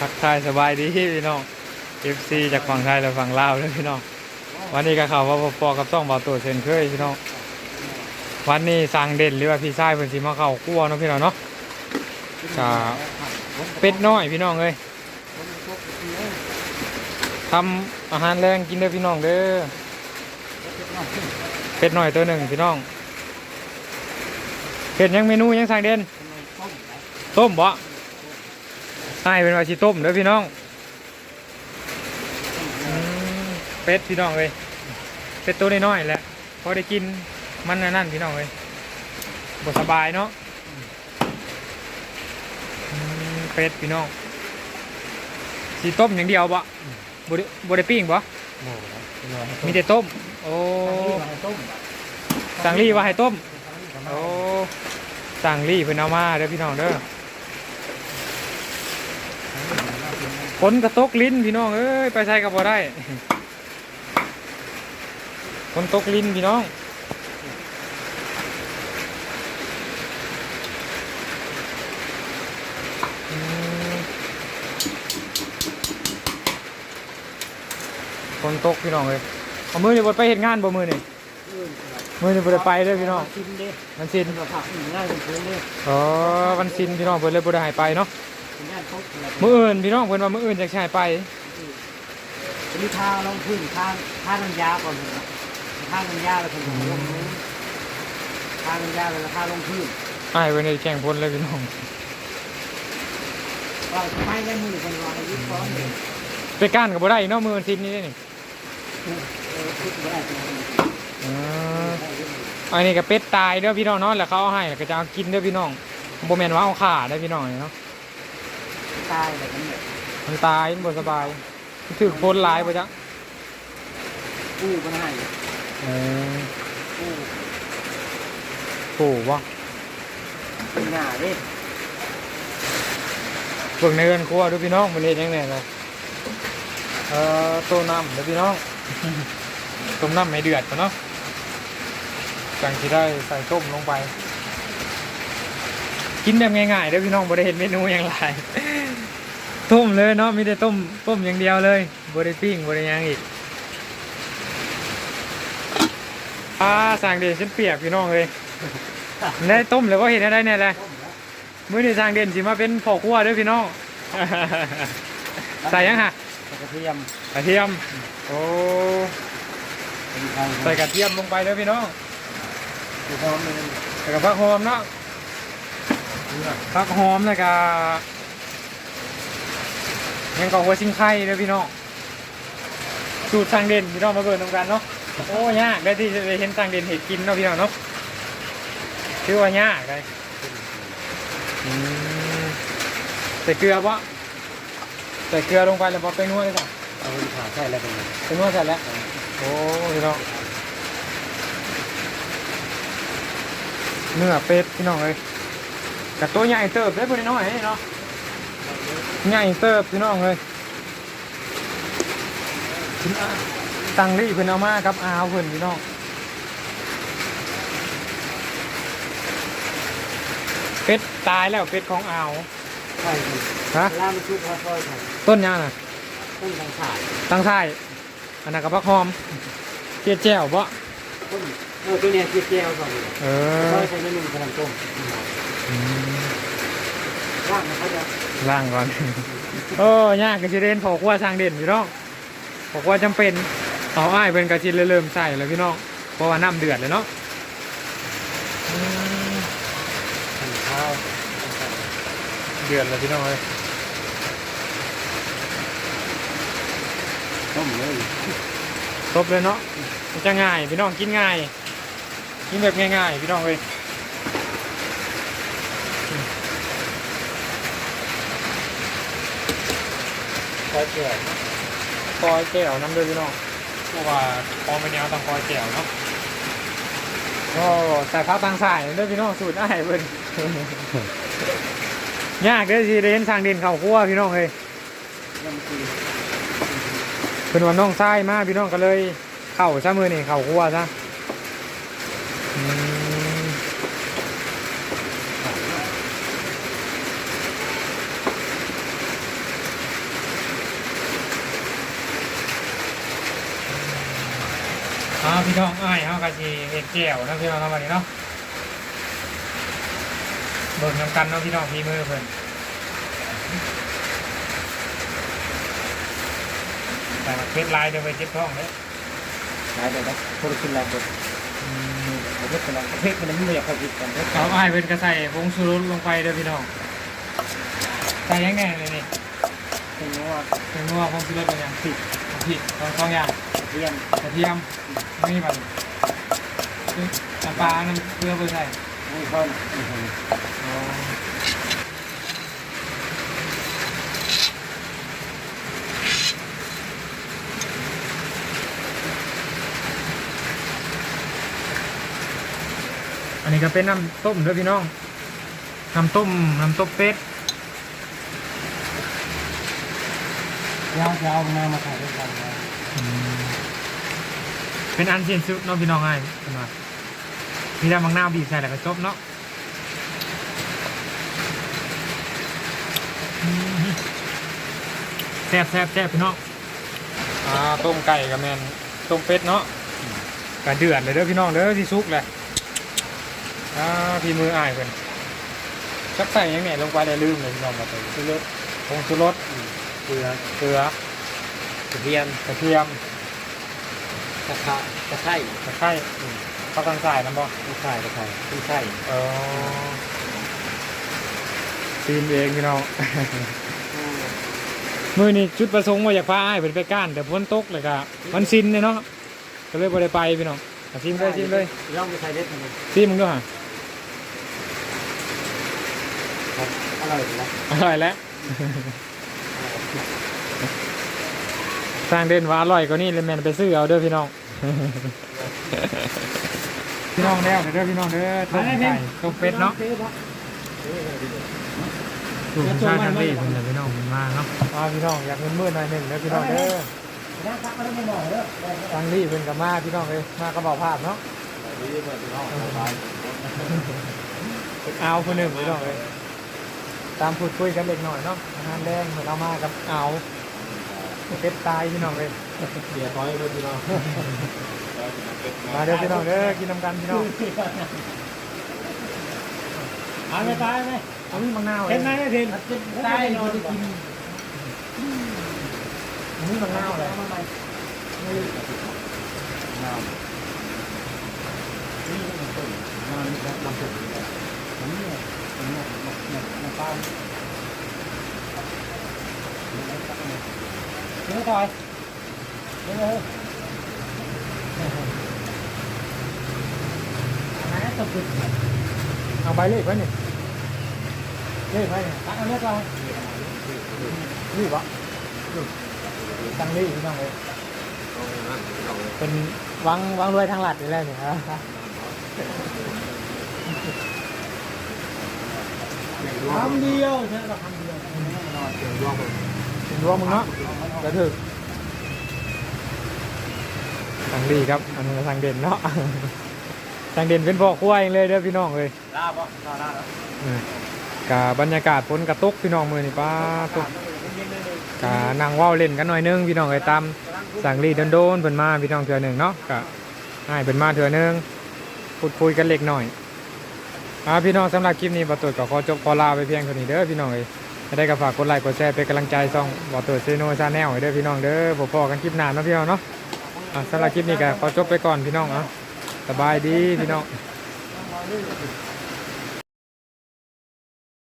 ทักทายสบายดีพี่น้อง FC จากฝั่งไทยและฝั่งลาวเลยพี่น้อง วันนี้ก็ข่าวว่าปอกับต้องเบาตัวเช่นเคยพี่น้อง วันนี้สั่งเด่นหรือว่าพี่ชายเพิ่นสิมาเข้าครัวเนาะพี่น้องเนาะก็เป็ดน้อยพี่น้องเอ้ยทำอาหารแรงกินเด้อพี่น้องเด้อ เป็ดน้อยตัวหนึ่งพี่น้องเป็ดยังเมนูยังสั่งเด่นต้มบ่ ใช่เป็นว่าสิต้มเด้อพี่น้องอืมเป็ดพี่น้องเลยเป็ดตัวน้อยๆแหละพอได้กินมันนั่นๆพี่น้องเลยบสบายเนาะอืมเป็ดพี่น้องสีต้มอย่างเดียวบ่บได้บได้ปิ้งบ่มีแต่ต้ม โอ้สั่งรีว่าให้ต้ม โอ้สั่งรีเพิ่นเอามาเด้อพี่น้องเด้อ นกระตกลิ้นพี่น้องเอ้ยไปใส่กับบ่ได้ฝนตกลิ้นพี่น้องอืมฝนตกพี่น้องเลยเอามือนี่บ่ไปเฮ็ดงานบ่มือนี่มือนี่บ่ได้ไปเด้อพี่น้องกินดิมันสินเราผักหนึ่งง่ายเป็นพื้นเลยอ๋อวันสินพี่น้องเพิ่นเลยบ่ได้ให้ไปเนาะเป็นด้านเขาอะไร มื้ออื่นพี่น้องเพิ่นว่ามื้ออื่นจะใช้ไปมีทาลงพื้นทาทาน้ำยาก่อนนะทาน้ำยาแล้วคนลงพื้นทาน้ำยาแล้วทาลงพื้นอ้ายเพิ่นได้แข่งพลเลยพี่น้องเราไม่ได้มือคนรอในยุคซ้อนเลยไปก้านก็บ่ได้เนาะมื้อวันสินนี้นี่เออคิดว่าได้อืออันนี้ก็เป็ดตายเด้อพี่น้องเนาะแล้วเขาเอาให้แล้วก็จะเอากินเด้อพี่น้องบ่แม่นว่าเอาขาเด้อพี่น้องเนาะ ตายแบบนี้มันตายมันบ่สบายมันถึกพลหลายบ่จ๊ะกู้ก็ได้เออกู้โอ้บ่เป็นหน้าดิเบิ่งในเรือนครัวดูพี่น้องมันเฮ็ดจังได๋ล่ะเอ่อต้มน้ำเด้อพี่น้อง ต้มน้ำให้เดือดก่อนเนาะจังสิได้ใส่ต้มลงไป กินแบบง่ายๆเด้อพี่น้องบ่ได้เห็นเมนูอย่างไร ต้มเลยเนาะมีแต่ต้มต้มอย่างเดียวเลยบ่ได้ปิ้งบ่ได้หยังอีกอ่าสั่งเด่นฉันเปียกพี่น้องเลยได้ต้มแล้วก็เห็นได้เนี่ยแหละมื้อนี้สั่งเด่นสิมาเป็นพ่อครัวเด้อพี่น้องใส่ยังฮะกระเทียมกระเทียมโอ้เป็นไทยใส่กระเทียมลงไปเด้อพี่น้องคือพร้อมเลยใส่กับผักหอมเนาะผักหอมแล้วก็ ยังก็หัวชิงไข่เด้อพี่น้องสูตรทางเด่นพี่น้องมาเบิร์นำกันเนาะโอ้ยากได้ที่จะได้เห็นทางเด่นเห็ดกินเนาะพี่น้องเนาะชื่อว่ายากได้อืมใส่เกลือปะใส่เกลือลงไปแล้วพอไปนวดเลยจ้ะเอาไปผ่าใช่แล้วเป็นไงไปนวดเสร็จแล้วโอ้พี่น้องเนื้อเป็ดพี่น้องเลยกับตัวใหญ่เติบได้พอดีน้อยนี่เนาะ ใหญ่เติบพี่น้องเลยตังรี่เพิ่นเอามาครับอาวเพิ่นพี่น้องเป็ดตายแล้วเป็ดของอาวใช่ฮะล่ามันชุบพอซอยไทยต้นยางน่ะต้นทางขาดตั้งท้ายอันนั้นกับพักหอมเจี๊ยแจ่วบ่ต้นเออตัวเนี้ยเจียวๆก่อนเอซออยใส่เมนูกระดังต้มว่างนะเขาจะ ล่างก่อน โอ้ยากกระชิเรนพอกว่าทางเด่นพี่น้องพอกว่าจำเป็นเอาอ้ายเป็นกระชินเริ่มใส่แล้วพี่น้องเพราะว่าน้ำเดือดเลยเนาะอืมหั่นข้าวเดือดเลยพี่น้องเลยต้มเลยครบเลยเนาะมันจะง่ายพี่น้องกินง่าย กินแบบง่ายๆพี่น้องเลย คอยแก้วคอยแก้วน้ำดือดพี่น้องเพราะว่าพอมันแนวต้องคอยแก้วเนาะก็ใส่พักทางสายเด้อพี่น้องสูตรอ้เพิ่นยากเด้อสิเรียนทางเด่นเข่าครัวพี่น้องเฮ้ยคือเป็นวันน้องทรายมากพี่น้องก็เลยเข่าซะมือนี่เข่าครัวซะอืม อ่า พี่น้องอ้ายเฮากะสิเฮ็ดแก้วนะพี่น้องทำวันนี้เนาะเบิ่งนำกันเนาะพี่น้องพี่มือเพิ่นแต่ว่าเพชรลายเดี๋ยวไปเจ็บท้องเด้อหลายเลยนะคนกินหลายคนประเภทกันประเภทกันไม่อยากเข้ากินกันเด้อเอาอ้ายเพิ่นก็ใส่ผงชูรสลงไปเด้อพี่น้องใส่ยังไงเลยนี่เป็นนัวเป็นนัวผงชูรสเป็นหยังผิดผิดสองสองอย่างเทียมกระเทียมนี่มันน้ำปลาน้ำเกลือไปใส่ไม่ค่อยอือหืออันนี้ก็เป็นน้ำต้มด้วยพี่น้อง น้ำต้ม น้ำต้มเป็ดยาวจะเอาเนื้อมาใส่ด้วยกันนะ เป็นอันเซียนซุปเนาะพี่น้องไอ้เป็นว่ามีแต่บางหน้าวบีบใส่แล้วก็จบเนาะอืมแซ่บแซ่บแซ่บพี่น้องอ่าต้มไก่กับแมนต้มเป็ดเนาะกระเดือดเลยเด้อพี่น้องเด้อที่ซุกเลยอ่าพี่มืออ้ายเพิ่นจักใส่ยังไงลงไปได้ลืมเลยพี่น้องมาใส่ชูรสผงชูรสเกลือเกลือก ระเทียมกระเทียมตะไคร้ตะไคร้ตะไคร้ข้าวตังสายน้ำบ่ตะไคร้ตะไคร้ขึ้นไข่เออซีมเองพี่น้องมือนี่จุดประสงค์ว่าอยากพาอ้ายเพิ่นไปก้านแต่ฝนตกเลยก็มันซินเลยเนาะก็เลยบ่ได้ไปพี่น้องอะซิมเลยซิมเลยย่องไปใส่เด็ดมันซิมมึงด้วยฮะครับอร่อยดีนะอร่อยแล้ว สร้างเด่นว่าอร่อยกว่านี้เลยแม่นไปซื้อเอาเด้อพี่น้อง พี่น้องแล้วเด้อพี่น้องเด้อต้มไก่ต้มเป็ดเนาะถูกชาติทันทีเป็นพี่น้องมันมาเนาะมาพี่น้องอยากเงินมื่นหน่อยหนึ่งแล้วพี่น้องเด้อน้ำซักมาได้ไม่หน่อยเด้อทางนี้เป็นกับมาพี่น้องเลยมากระบอกภาพเนาะเอาคนหนึ่งพี่น้องเลยตามพูดคุยกันเล็กหน่อยเนาะอาหารแดงเหมือนเอามากับเอา เป็ดตายพี่น้องเลยเดี๋ยวคอยเลยพี่น้องมาเด้อพี่น้องเด้อกินน้ำกันพี่น้องเอาไม่ตายไหมเอามีมังนาวเห็นไหมเห็นตายนอนกินอันนี้มังนาวเลยน้ำนี่มันต้นน้ำนี่ครับน้ำต้นอันนี้เนี่ยอันนี้เนี่ยน้ำตาล เดี๋ยวถอยเดี๋ยวเลยอันนั้นตกตึกเอาใบเลขไว้นี่เลขไว้นี่ตักอันนี้ก่อนนี่ปะตังนี่พี่น้องเลยเป็นวังวังรวยทางหลัดอยู่แล้วเนี่ยฮะคำเดียวใช่ไหมคำเดียวแน่นอนเดียวรวม เป็นรวมมึงเนาะกระถึกทางดีครับ อันนี้ทางเด่นเนาะทางเด่นเป็นพ่อครัวเองเลยเด้อพี่น้องเลยลาบป่ะลาลาแล้วอืมกะบรรยากาศฝนกระตุกพี่น้องมือนี่ป้าตุกกะนั่งเว้าเล่นกันหน่อยนึงพี่น้องเลยตามสั่งรีโดนๆเพิ่นมาพี่น้องเทื่อหนึ่งเนาะกะให้เพิ่นมาเทื่อหนึงพูดคุยกันเล็กหน่อยอ่าพี่น้องสำหรับคลิปนี้บอตุดก็ขอจบขอลาไปเพียงเท่านี้เด้อพี่น้องเอ้ย จะได้ก็ฝากกดไลค์กดแชร์เป็นกำลังใจส่องบอตัวเซโนซาแนลเด้อพี่น้องเด้อพบกันคลิปหน้าเนาะพี่น้องเนาะอ่าสำหรับคลิปนี้ก็ขอจบไปก่อนพี่น้องเนาะสบายดีพี่น้อง